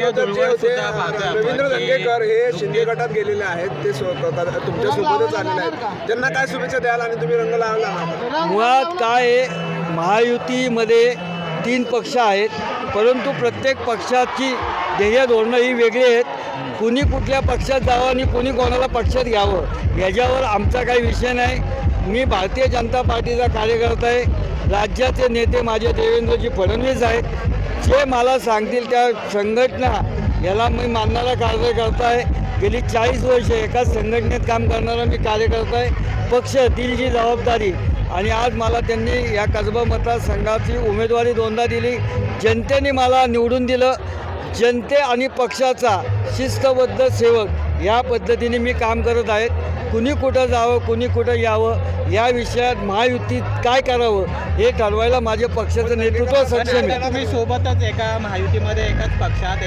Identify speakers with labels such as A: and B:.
A: राजकीय सुद्धा पाहतोय
B: रवींद्र
A: की
B: दंगेकर हे शिंदे गटात गेलेले आहेत. ते तुमच्या सोबतच आलेले आहेत. त्यांना काय शुभेच्छा द्याल आणि तुम्ही रंग लावला
C: मुळात काय आहे, महायुतीमध्ये तीन पक्ष आहेत. परंतु प्रत्येक पक्षाची ध्येय धोरणं ही वेगळी आहेत. कुणी कुठल्या पक्षात जावं आणि कुणी कोणाला पक्षात घ्यावं याच्यावर आमचा काही विषय नाही. मी भारतीय जनता पार्टीचा कार्यकर्ता आहे. राज्याचे नेते माझे देवेंद्रजी फडणवीस आहेत. जे मला सांगतील त्या संघटना याला मी मानणारा कार्यकर्ता आहे गेली चाळीस वर्ष एकाच संघटनेत काम करणारा मी कार्यकर्ता आहे. पक्ष दिली जी जबाबदारी. आणि आज मला त्यांनी या कसबा मतदारसंघाची उमेदवारी दोनदा दिली. जनतेने मला निवडून दिलं. जनते आणि पक्षाचा शिस्तबद्ध सेवक या पद्धतीने मी काम करत आहेत. कुणी कुठं जावं कुणी कुठं यावं या विषयात महायुतीत काय करावं हे ठरवायला माझ्या पक्षाचं नेतृत्व सक्षम आहे.
A: तुम्ही सोबतच एका महायुतीमध्ये एकाच पक्षात